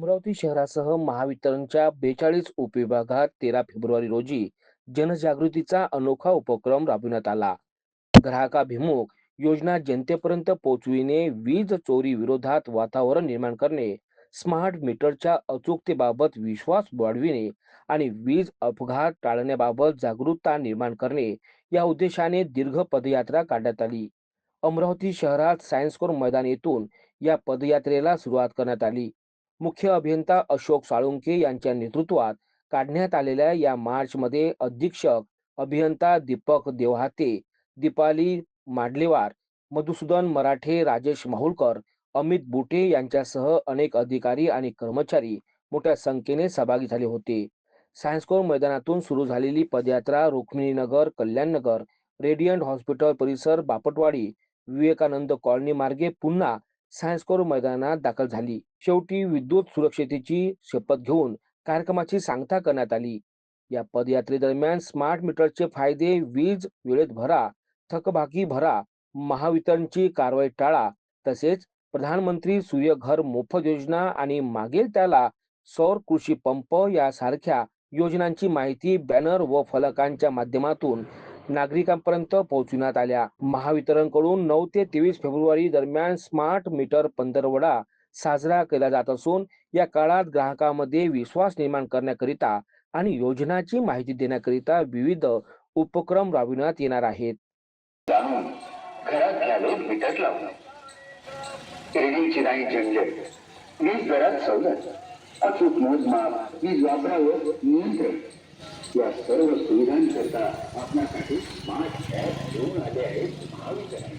अमरावती शहरासह महावितरणच्या बेचाळीस उपविभागात तेरा फेब्रुवारी रोजी जनजागृतीचा अनोखा उपक्रम राबविण्यात आला. ग्राहकाभिमुख योजना जनतेपर्यंत पोहोचविणे वीज चोरी विरोधात वातावरण निर्माण करणे स्मार्ट मीटरच्या अचूकतेबाबत विश्वास वाढविणे आणि वीज अपघात टाळण्याबाबत जागरूकता निर्माण करणे या उद्देशाने दीर्घ पदयात्रा काढण्यात आली. अमरावती शहरात सायन्स कोर मैदान येथून या पदयात्रेला सुरुवात करण्यात आली. मुख्य अभियंता अशोक साळुंके यांच्या नेतृत्वात काढण्यात आलेल्या या मार्चमध्ये अधीक्षक अभियंता दीपक देवहाते दीपाली माडलेवार मधुसूदन मराठे राजेश माहुलकर अमित बुटे यांच्यासह अनेक अधिकारी आणि कर्मचारी मोठ्या संख्येने सहभागी झाले होते. सायन्स कोर मैदानातून सुरू झालेली पदयात्रा रुक्मिणीनगर कल्याणनगर रेडियंट हॉस्पिटल परिसर बापटवाडी विवेकानंद कॉलनी मार्गे पुन्हा सायन्स कोर मैदानात दाखल झाली. शेवटी विद्युत सुरक्षतेची शपथ घेऊन कार्यक्रमाची सांगता करण्यात आली. या पदयात्रेदरम्यान स्मार्ट मीटरचे फायदे वीज वेळेत भरा थकबाकी भरा महावितरणची कारवाई टाळा तसेच प्रधानमंत्री सूर्य घर मोफत योजना आणि मागेल त्याला सौर कृषी पंप यासारख्या योजनांची माहिती बॅनर व फलकांच्या माध्यमातून नागरिकांपर्यंत पोहोचविण्यात आल्या. महावितरणकडून नऊ ते तेवीस फेब्रुवारी दरम्यान स्मार्ट मीटर पंधरवडा साजरा केला जात असून या काळात ग्राहकांमध्ये विश्वास निर्माण करण्याकरिता आणि योजनाची माहिती देण्याकरिता विविध उपक्रम राबविण्यात येणार आहेत. घरात मीटर नाही झंझट वीज दरात सवलत. अचूक मोजमाप वीज वापरावर नियंत्रण. या सर्व सुविधांकरता आपणासाठी स्मार्ट ॲप घेऊन आले आहेत महावितरण